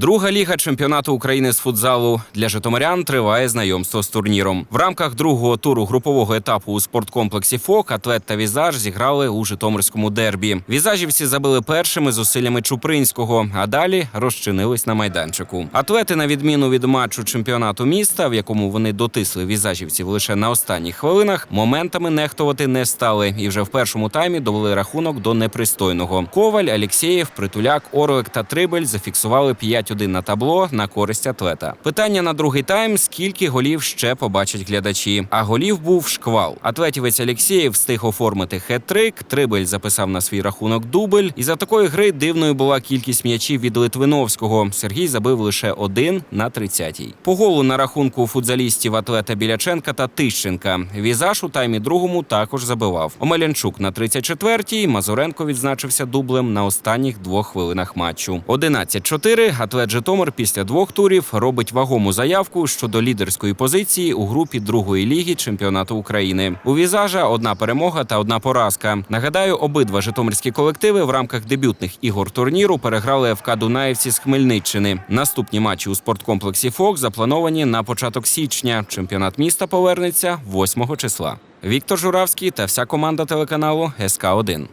Друга ліга чемпіонату України з футзалу для житомирян триває знайомство з турніром. В рамках другого туру групового етапу у спорткомплексі ФОК атлет та візаж зіграли у Житомирському дербі. Візажівці забили першими зусиллями Чупринського, а далі розчинились на майданчику. Атлети, на відміну від матчу чемпіонату міста, в якому вони дотисли візажівців лише на останніх хвилинах, моментами нехтувати не стали і вже в першому таймі довели рахунок до непристойного. Коваль, Алєксєєв, Притуляк, Орлик та Трибель зафіксували 5-1 на табло на користь атлета. Питання на другий тайм: скільки голів ще побачать глядачі? А голів був шквал. Атлетівець Алєксєєв встиг оформити хет-трик, Трибель записав на свій рахунок дубль. І за такої гри дивною була кількість м'ячів від Литвиновського. Сергій забив лише один на 30-й. По голу на рахунку футзалістів атлета Біляченка та Тищенка. Візаж у таймі другому також забивав. Омелянчук на 34-й, Мазуренко відзначився дублем на останніх двох хвилинах матчу. 11-4 атлет Житомир після двох турів робить вагому заявку щодо лідерської позиції у групі другої ліги чемпіонату України. У візажа одна перемога та одна поразка. Нагадаю, обидва житомирські колективи в рамках дебютних ігор турніру переграли ФК Дунаївці з Хмельниччини. Наступні матчі у спорткомплексі ФОК заплановані на початок січня. Чемпіонат міста повернеться 8 числа. Віктор Журавський та вся команда телеканалу СК 1